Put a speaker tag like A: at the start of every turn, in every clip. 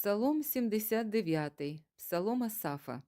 A: Псалом 79, Псалом Асафа.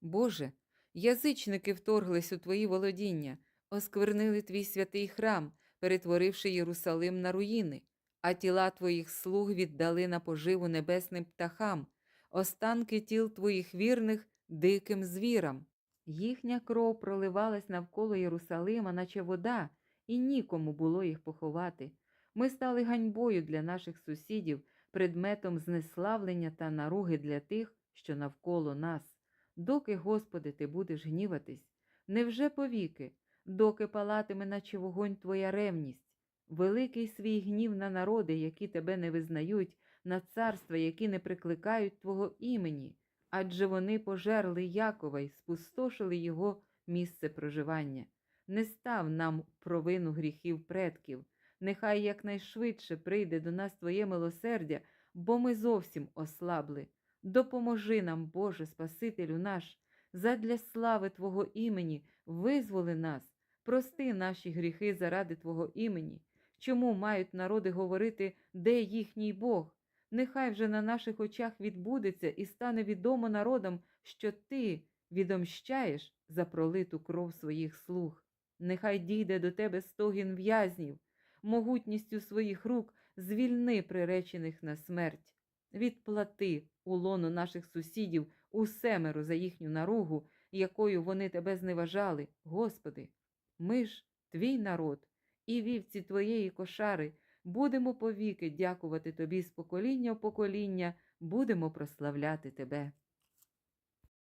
A: Боже, язичники вторглись у твої володіння, осквернили твій святий храм, перетворивши Єрусалим на руїни, а тіла твоїх слуг віддали на поживу небесним птахам, останки тіл твоїх вірних диким звірам. Їхня кров проливалась навколо Єрусалима, наче вода, і нікому було їх поховати. Ми стали ганьбою для наших сусідів, предметом знеславлення та наруги для тих, що навколо нас. Доки, Господи, ти будеш гніватись, невже повіки, доки палатиме, наче вогонь твоя ревність, великий свій гнів на народи, які тебе не визнають, на царства, які не прикликають Твого імені, адже вони пожерли Якова й спустошили його місце проживання. Не став нам провину гріхів предків, нехай якнайшвидше прийде до нас Твоє милосердя, бо ми зовсім ослабли. Допоможи нам, Боже, Спасителю наш, задля слави Твого імені, визволи нас, прости наші гріхи заради Твого імені. Чому мають народи говорити, де їхній Бог? Нехай вже на наших очах відбудеться і стане відомо народам, що Ти відомщаєш за пролиту кров своїх слуг. Нехай дійде до тебе стогін в'язнів, могутністю своїх рук звільни приречених на смерть. Відплати у лоно наших сусідів усемеро за їхню наругу, якою вони тебе зневажали, Господи. Ми ж, твій народ, і вівці твоєї кошари, будемо повіки дякувати тобі з покоління в покоління, будемо прославляти тебе.